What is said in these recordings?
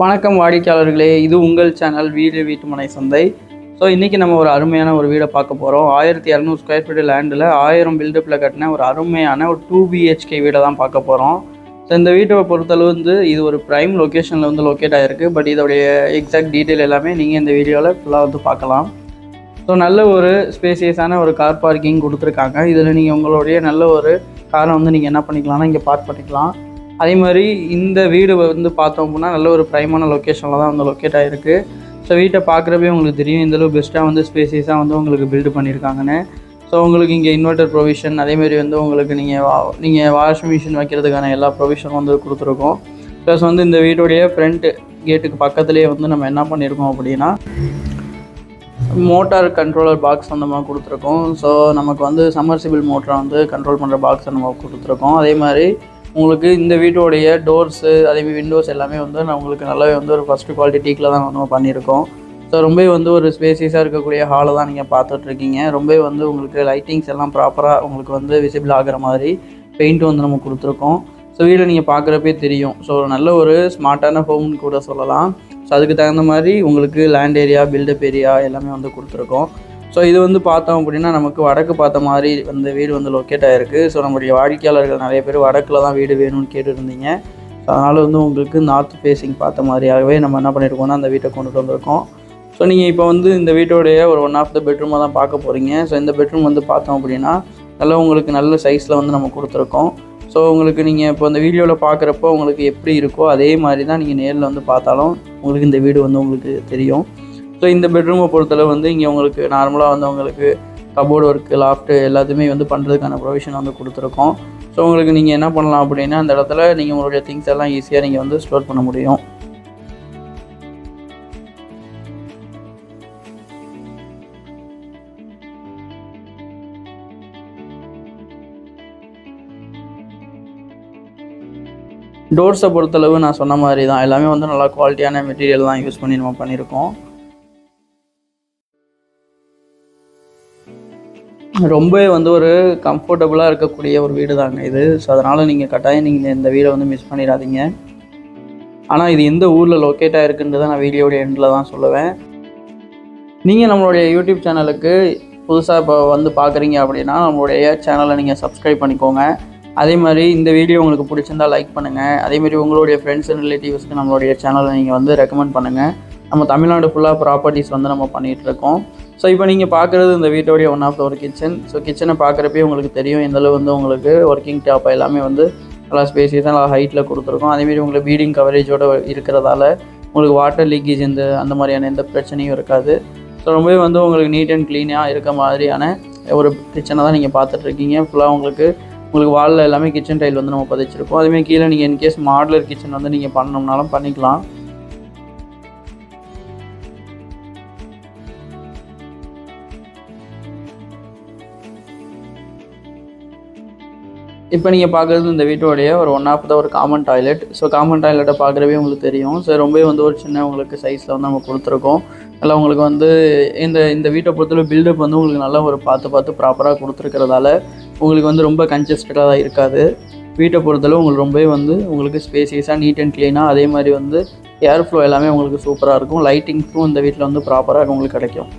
வணக்கம் வாடிக்கையாளர்களே. இது உங்கள் சேனல் வீடு வீட்டுமனை சந்தை. ஸோ இன்றைக்கி நம்ம ஒரு அருமையான ஒரு வீடை பார்க்க போகிறோம் ஆயிரத்தி இரநூறு ஸ்கொயர் ஃபீட் லேண்டில் ஆயிரம் பில்டப்பில் கட்டின ஒரு அருமையான ஒரு டூ பிஹெச்கே வீடை தான் பார்க்க போகிறோம் ஸோ இந்த வீட்டை பொறுத்தளவு வந்து இது ஒரு ப்ரைம் லொக்கேஷனில் வந்து லொக்கேட் ஆகிருக்கு பட் இதோடைய எக்ஸாக்ட் டீட்டெயில் எல்லாமே நீங்கள் இந்த வீடியோவில் ஃபுல்லாக வந்து பார்க்கலாம். ஸோ நல்ல ஒரு ஸ்பேசியஸான ஒரு கார் பார்க்கிங் கொடுத்துருக்காங்க. இதில் நீங்கள் உங்களுடைய நல்ல ஒரு காரை வந்து நீங்கள் என்ன பண்ணிக்கலாம்னா இங்கே பார்க் பண்ணிக்கலாம். அதே மாதிரி இந்த வீடு வந்து பார்த்தோம் அப்படின்னா நல்ல ஒரு ப்ரைமான லொக்கேஷனில் தான் வந்து லொக்கேட் ஆகிருக்கு ஸோ வீட்டை பார்க்குறப்பே உங்களுக்கு தெரியும் இந்தளவு பெஸ்ட்டாக வந்து ஸ்பேசியஸாக வந்து உங்களுக்கு பில்டு பண்ணியிருக்காங்கன்னு ஸோ உங்களுக்கு இங்கே இன்வெர்ட்டர் ப்ரொவிஷன் அதேமாரி வந்து உங்களுக்கு நீங்கள் வா நீங்கள் வாஷிங் மிஷின் வைக்கிறதுக்கான எல்லா ப்ரொவிஷனும் வந்து கொடுத்துருக்கோம். ப்ளஸ் வந்து இந்த வீட்டுடைய ஃப்ரண்ட் கேட்டுக்கு பக்கத்துலேயே வந்து நம்ம என்ன பண்ணியிருக்கோம் அப்படின்னா மோட்டார் கண்ட்ரோலர் பாக்ஸ் அந்த மாதிரி கொடுத்துருக்கோம். ஸோ நமக்கு வந்து சம்மர்சிபிள் மோட்டரை வந்து கண்ட்ரோல் பண்ணுற பாக்ஸ் நம்ம கொடுத்துருக்கோம். அதே மாதிரி உங்களுக்கு இந்த வீட்டோடைய டோர்ஸு அதேமாதிரி விண்டோஸ் எல்லாமே வந்து நான் உங்களுக்கு நல்லாவே வந்து ஒரு ஃபஸ்ட்டு குவாலிட்டி டீக்கில் தான் நம்ம பண்ணியிருக்கோம். ஸோ ரொம்பவே வந்து ஒரு ஸ்பேசியஸாக இருக்கக்கூடிய ஹாலை தான் நீங்கள் பார்த்துட்ருக்கீங்க. ரொம்பவே வந்து உங்களுக்கு லைட்டிங்ஸ் எல்லாம் ப்ராப்பராக உங்களுக்கு வந்து விசிபிள் ஆகிற மாதிரி பெயிண்ட் வந்து நம்ம கொடுத்துருக்கோம். ஸோ வீடை நீங்கள் பார்க்குறப்பே தெரியும். ஸோ நல்ல ஒரு ஸ்மார்ட்டான ஹோம்னு கூட சொல்லலாம். ஸோ அதுக்கு தகுந்த மாதிரி உங்களுக்கு லேண்ட் ஏரியா பில்டப் ஏரியா எல்லாமே வந்து கொடுத்துருக்கோம். ஸோ இது வந்து பார்த்தோம் அப்படின்னா நமக்கு வடக்கு பார்த்த மாதிரி வந்து வீடு வந்து லொக்கேட் ஆகிருக்கு ஸோ நம்மளுடைய வாடிக்கையாளர்கள் நிறைய பேர் வடக்கில் தான் வீடு வேணும்னு கேட்டுருந்தீங்க. ஸோ அதனால் வந்து உங்களுக்கு நார்த் ஃபேஸிங் பார்த்த மாதிரியாகவே நம்ம என்ன பண்ணியிருக்கோம்னா அந்த வீட்டை கொண்டுட்டு வந்திருக்கோம். ஸோ நீங்கள் இப்போ வந்து இந்த வீட்டோடைய ஒரு ஒன் ஆஃப் த பெட்ரூமாக தான் பார்க்க போகிறீங்க ஸோ இந்த பெட்ரூம் வந்து பார்த்தோம் அப்படின்னா நல்லா உங்களுக்கு நல்ல சைஸில் வந்து நம்ம கொடுத்துருக்கோம். ஸோ உங்களுக்கு நீங்கள் இப்போ இந்த வீடியோவில் பார்க்குறப்போ உங்களுக்கு எப்படி இருக்கோ அதே மாதிரி தான் நீங்கள் நேரில் வந்து பார்த்தாலும் உங்களுக்கு இந்த வீடு வந்து உங்களுக்கு தெரியும். ஸோ இந்த பெட்ரூமை பொறுத்தளவு வந்து இங்கே உங்களுக்கு நார்மலாக வந்து உங்களுக்கு கபோர்டு ஒர்க்கு லாஃப்ட்டு எல்லாத்தையுமே வந்து பண்ணுறதுக்கான ப்ரொவிஷன் வந்து கொடுத்துருக்கோம். ஸோ உங்களுக்கு நீங்கள் என்ன பண்ணலாம் அப்படின்னா அந்த இடத்துல நீங்கள் உங்களுடைய திங்ஸ் எல்லாம் ஈஸியாக நீங்கள் வந்து ஸ்டோர் பண்ண முடியும். டோர்ஸை பொறுத்தளவு நான் சொன்ன மாதிரி தான் எல்லாமே வந்து நல்லா குவாலிட்டியான மெட்டீரியல் தான் யூஸ் பண்ணி நம்ம பண்ணியிருக்கோம். ரொம்பவே வந்து ஒரு கம்ஃபர்டபுளாக இருக்கக்கூடிய ஒரு வீடு தாங்க இது. ஸோ அதனால் நீங்கள் கட்டாயம் நீங்கள் இந்த வீடை வந்து மிஸ் பண்ணிடாதீங்க. ஆனால் இது எந்த ஊரில் லொக்கேட் ஆகிருக்குன்றதை நான் வீடியோடைய எண்டில் தான் சொல்லுவேன். நீங்கள் நம்மளுடைய யூடியூப் சேனலுக்கு புதுசாக இப்போ வந்து பார்க்குறீங்க அப்படின்னா நம்மளுடைய சேனலை நீங்கள் சப்ஸ்கிரைப் பண்ணிக்கோங்க. அதே மாதிரி இந்த வீடியோ உங்களுக்கு பிடிச்சிருந்தா லைக் பண்ணுங்கள் அதே மாதிரி உங்களுடைய ஃப்ரெண்ட்ஸ் அண்ட் ரிலேட்டிவ்ஸ்க்கு நம்மளுடைய சேனலை நீங்கள் வந்து ரெக்கமெண்ட் பண்ணுங்கள் நம்ம தமிழ்நாடு ஃபுல்லாக ப்ராப்பர்ட்டிஸ் வந்து நம்ம பண்ணிகிட்ருக்கோம் ஸோ இப்போ நீங்கள் பார்க்குறது இந்த வீட்டோடைய ஒன் ஆஃப் த ஒரு கிச்சன் ஸோ கிச்சனை பார்க்குறப்பே உங்களுக்கு தெரியும் எந்தளவு வந்து உங்களுக்கு ஒர்க்கிங் டாப் எல்லாமே வந்து நல்லா ஸ்பேசியஸாக நல்லா ஹைட்டில் கொடுத்துருக்கோம். அதேமாரி உங்களுக்கு பீடிங் கவரேஜோடு இருக்கிறதால உங்களுக்கு வாட்டர் லீக்கேஜ் இந்த அந்த மாதிரியான எந்த பிரச்சனையும் இருக்காது. ஸோ ரொம்பவே வந்து உங்களுக்கு நீட் அண்ட் க்ளீனாக இருக்க மாதிரியான ஒரு கிச்சனை தான் நீங்கள் பார்த்துட்ருக்கீங்க ஃபுல்லாக உங்களுக்கு உங்களுக்கு வாலில் எல்லாமே கிச்சன் டைல் வந்து நம்ம பதிச்சிருக்கோம். அதேமாதிரி கீழே நீங்கள் இன்கேஸ் மாடலர் கிச்சன் வந்து நீங்கள் பண்ணணும்னாலும் பண்ணிக்கலாம். இப்போ நீங்கள் பார்க்குறது இந்த வீட்டோடைய ஒரு ஒன் ஆஃப் த ஒரு காமன் டாய்லெட் ஸோ காமன் டாய்லெட்டை பார்க்குறவே உங்களுக்கு தெரியும். ஸோ ரொம்பவே வந்து ஒரு சின்ன உங்களுக்கு சைஸில் வந்து நம்ம கொடுத்துருக்கோம். நல்லா உங்களுக்கு வந்து இந்த இந்த வீட்டை பொறுத்தவரை பில்டப் வந்து உங்களுக்கு நல்லா ஒரு பார்த்து பார்த்து ப்ராப்பராக கொடுத்துருக்கிறதால உங்களுக்கு வந்து ரொம்ப கன்ஜஸ்டடாக இருக்காது. வீட்டை பொறுத்தளவு உங்களுக்கு ரொம்பவே வந்து உங்களுக்கு ஸ்பேசியஸாக நீட் அண்ட் க்ளீனாக அதே மாதிரி வந்து ஏர் ஃப்ளோ எல்லாமே உங்களுக்கு சூப்பராக இருக்கும். லைட்டிங்ஸும் இந்த வீட்டில் வந்து ப்ராப்பராக உங்களுக்கு கிடைக்கும்.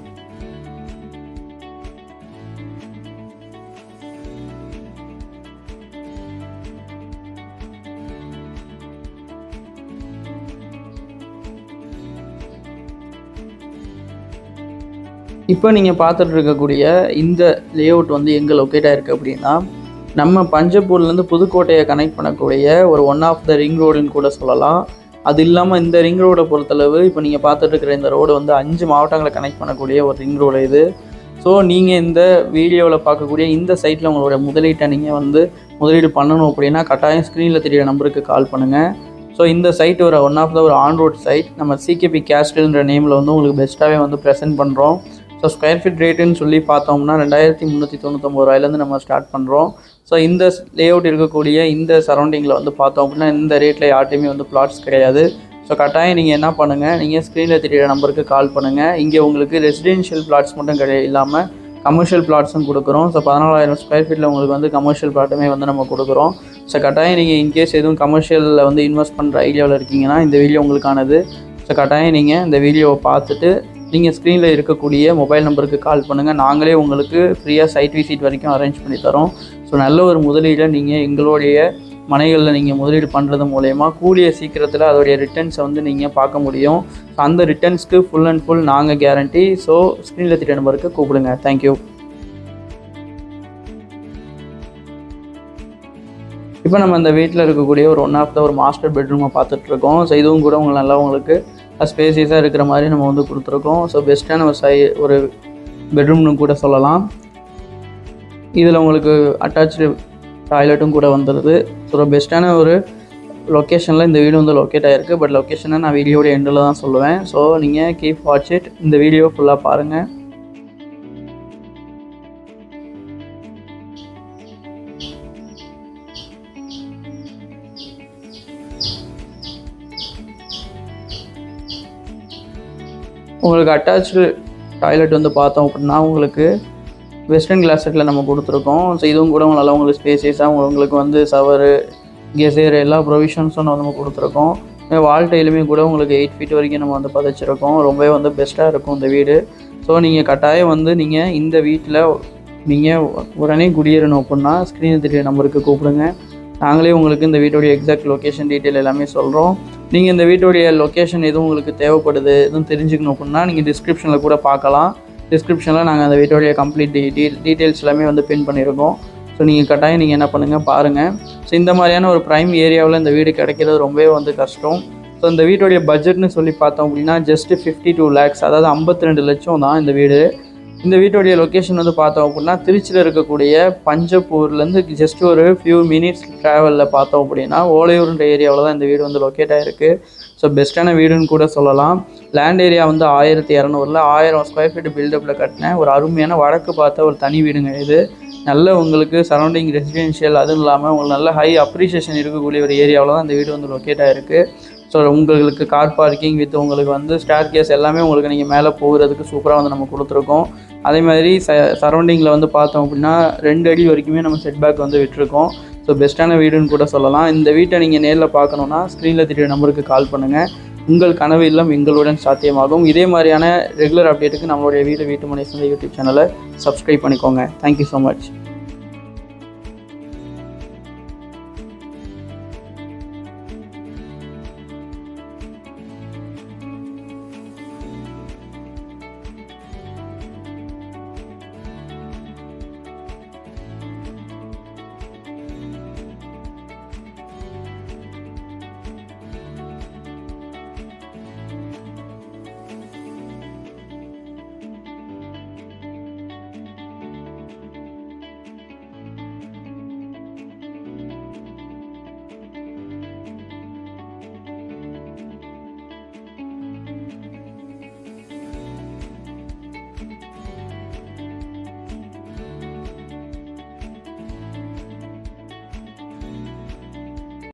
இப்போ நீங்கள் பார்த்துட்டு இருக்கக்கூடிய இந்த லேஅவுட் வந்து எங்கே லொக்கேட் ஆகிருக்கு அப்படின்னா நம்ம பஞ்சப்பூர்லேருந்து புதுக்கோட்டையை கனெக்ட் பண்ணக்கூடிய ஒரு ஒன் ஆஃப் த ரிங் ரோடுன்னு கூட சொல்லலாம். அது இல்லாமல் இந்த ரிங் ரோடை பொறுத்தளவு இப்போ நீங்கள் பார்த்துட்டு இருக்கிற இந்த ரோடு வந்து அஞ்சு மாவட்டங்களை கனெக்ட் பண்ணக்கூடிய ஒரு ரிங் ரோடு இது. ஸோ நீங்கள் இந்த வீடியோவில் பார்க்கக்கூடிய இந்த சைட்டில் உங்களோட முதலீட்டை நீங்கள் வந்து முதலீடு பண்ணணும் அப்படின்னா கட்டாயம் ஸ்க்ரீனில் தெரிய நம்பருக்கு கால் பண்ணுங்கள் ஸோ இந்த சைட் ஒரு ஒன் ஆஃப் த ஒரு ஆன் ரோட் சைட் நம்ம சிகேபி கேஸ்டில்ன்ற நேமில் வந்து உங்களுக்கு பெஸ்ட்டாகவே வந்து ப்ரெசென்ட் பண்ணுறோம் ஸோ ஸ்கொயர் ஃபீட் ரேட்டுன்னு சொல்லி பார்த்தோம்னா ரெண்டாயிரத்தி முந்நூற்றி தொண்ணூத்தொம்பது ரூபாயிலேருந்து நம்ம ஸ்டார்ட் பண்ணுறோம் ஸோ இந்த லேஅவுட் இருக்கக்கூடிய இந்த சரௌண்டிங்கில் வந்து பார்த்தோம் அப்படின்னா இந்த ரேட்டில் யார்ட்டையுமே வந்து பிளாட்ஸ் கிடையாது. ஸோ கட்டாயம் நீங்கள் என்ன பண்ணுங்கள் நீங்கள் ஸ்க்ரீனில் தெரியிற நம்பருக்கு கால் பண்ணுங்கள் இங்கே உங்களுக்கு ரெசிடென்ஷியல் பிளாட்ஸ் மட்டும் கிடையாது இல்லாமல் கமர்ஷியல் பிளாட்ஸும் கொடுக்குறோம். ஸோ பதினாலாயிரம் ஸ்கொயர் ஃபீட்டில் உங்களுக்கு வந்து கமர்ஷியல் பிளாட்டுமே வந்து நம்ம கொடுக்குறோம். ஸோ கட்டாயம் நீங்கள் இன்கேஸ் எதுவும் கமர்ஷியலில் வந்து இன்வெஸ்ட் பண்ணுற ஐடியாவில் இருக்கீங்கன்னா இந்த வீடியோ உங்களுக்கானது. ஸோ கட்டாயம் நீங்கள் இந்த வீடியோவை பார்த்துட்டு நீங்கள் ஸ்க்ரீனில் இருக்கக்கூடிய மொபைல் நம்பருக்கு கால் பண்ணுங்கள் நாங்களே உங்களுக்கு ஃப்ரீயாக சைட் விசிட் வரைக்கும் அரேஞ்ச் பண்ணி தரோம். ஸோ நல்ல ஒரு முதலீடை நீங்கள் எங்களுடைய மனைகளில் நீங்கள் முதலீடு பண்ணுறது மூலயமா கூலிய சீக்கிரத்தில் அதோடைய ரிட்டர்ன்ஸை வந்து நீங்கள் பார்க்க முடியும். ஸோ அந்த ரிட்டர்ன்ஸ்க்கு ஃபுல் அண்ட் ஃபுல் நாங்கள் கேரண்டி ஸோ ஸ்க்ரீனில் திட்ட நம்பருக்கு கூப்பிடுங்க. தேங்க்யூ இப்போ நம்ம இந்த வீட்டில் இருக்கக்கூடிய ஒரு ஒன் ஆஃப் த ஒரு மாஸ்டர் பெட்ரூமை பார்த்துட்ருக்கோம் ஸோ இதுவும் கூட உங்களுக்கு நல்லா உங்களுக்கு ஸ்பேசியஸாக இருக்கிற மாதிரி நம்ம வந்து கொடுத்துருக்கோம். ஸோ பெஸ்ட்டான ஒரு சை ஒரு பெட்ரூம்னு கூட சொல்லலாம். இதில் உங்களுக்கு அட்டாச்சு டாய்லெட்டும் கூட வந்துடுது ஸோ பெஸ்ட்டான ஒரு லொக்கேஷனில் இந்த வீடு வந்து லொக்கேட் ஆகிருக்கு பட் லொக்கேஷனை நான் வீடியோட எண்டில் தான் சொல்லுவேன். ஸோ நீங்கள் கீப் வாட்ச் இட் இந்த வீடியோ ஃபுல்லாக பாருங்கள் உங்களுக்கு அட்டாச்சு டாய்லெட் வந்து பார்த்தோம் அப்படின்னா உங்களுக்கு வெஸ்டர்ன் கிளாஸ் செட்டில் நம்ம கொடுத்துருக்கோம். ஸோ இதுவும் கூட நல்லா உங்களுக்கு ஸ்பேசியஸாக உங்களுக்கு வந்து சவரு கெசேர் எல்லா ப்ரொவிஷன்ஸும் நம்ம கொடுத்துருக்கோம். வால் டைலுமே கூட உங்களுக்கு எயிட் ஃபீட் வரைக்கும் நம்ம வந்து பதிச்சிருக்கோம். ரொம்பவே வந்து பெஸ்ட்டாக இருக்கும் இந்த வீடு. ஸோ நீங்கள் கட்டாயம் வந்து நீங்கள் இந்த வீட்டில் நீங்கள் உடனே குடியேறணும் அப்படின்னா ஸ்க்ரீன் தெரிய நம்பருக்கு கூப்பிடுங்க. நாங்களே உங்களுக்கு இந்த வீட்டோடைய எக்ஸாக்ட் லொக்கேஷன் டீட்டெயில் எல்லாமே சொல்கிறோம் நீங்கள் இந்த வீட்டோடைய லொக்கேஷன் எதுவும் உங்களுக்கு தேவைப்படுது எதுவும் தெரிஞ்சுக்கணும் அப்படின்னா நீங்கள் டிஸ்கிரிப்ஷனில் கூட பார்க்கலாம். டிஸ்கிரிப்ஷனில் நாங்கள் அந்த வீட்டோடைய கம்ப்ளீட் டீ டீட்டெயில்ஸ் எல்லாமே வந்து பின் பண்ணியிருக்கோம் ஸோ நீங்கள் கட்டாயம் நீங்கள் என்ன பண்ணுங்கள் பாருங்கள் ஸோ இந்த மாதிரியான ஒரு ப்ரைம் ஏரியாவில் இந்த வீடு கிடைக்கிறது ரொம்பவே வந்து கஷ்டம். ஸோ இந்த வீட்டோடைய பட்ஜெட்னு சொல்லி பார்த்தோம் அப்படின்னா ஜஸ்ட்டு ஃபிஃப்டி டூ லேக்ஸ் அதாவது ஐம்பத்தி ரெண்டு லட்சம் தான் இந்த வீடு. இந்த வீட்டுடைய லொக்கேஷன் வந்து பார்த்தோம் அப்படின்னா திருச்சியில் இருக்கக்கூடிய பஞ்சப்பூர்லேருந்து ஜஸ்ட் ஒரு ஃபியூ மினிட்ஸ் ட்ராவலில் பார்த்தோம் அப்படின்னா ஓலையூர்ன்ற ஏரியாவில் தான் இந்த வீடு வந்து லொக்கேட் ஆகிருக்கு ஸோ பெஸ்ட்டான வீடுன்னு கூட சொல்லலாம். லேண்ட் ஏரியா வந்து ஆயிரத்தி இரநூறுல ஆயிரம் ஸ்கொயர் ஃபீட் பில்டப்பில் கட்டினேன். ஒரு அருமையான வடக்கு பார்த்த ஒரு தனி வீடுங்க இது. நல்ல உங்களுக்கு சரௌண்டிங் ரெசிடென்ஷியல் அதுவும் இல்லாமல் உங்களுக்கு நல்ல ஹை அப்ரிஷியேஷன் இருக்கக்கூடிய ஒரு ஏரியாவில் தான் இந்த வீடு வந்து லொக்கேட் ஆகிருக்கு ஸோ உங்களுக்கு கார் பார்க்கிங் வித் உங்களுக்கு வந்து ஸ்டார் கேஸ் எல்லாமே உங்களுக்கு நீங்கள் மேலே போகிறதுக்கு சூப்பராக வந்து நம்ம கொடுத்துருக்கோம். அதே மாதிரி ச சரௌண்டிங்கில் வந்து பார்த்தோம் அப்படின்னா ரெண்டு அடி வரைக்குமே நம்ம செட் பேக் வந்து விட்டுருக்கோம். ஸோ பெஸ்ட்டான வீடுன்னு கூட சொல்லலாம். இந்த வீட்டை நீங்கள் நேரில் பார்க்கணுன்னா ஸ்க்ரீனில் திடீர் நம்பருக்கு கால் பண்ணுங்கள் உங்கள் கனவு இல்லம் எங்களுடன் சாத்தியமாகும். இதே மாதிரியான ரெகுலர் அப்டேட்டுக்கு நம்மளுடைய வீடு வீட்டு மனை சந்தை யூடியூப் சேனலை சப்ஸ்கிரைப் பண்ணிக்கோங்க தேங்க்யூ ஸோ மச்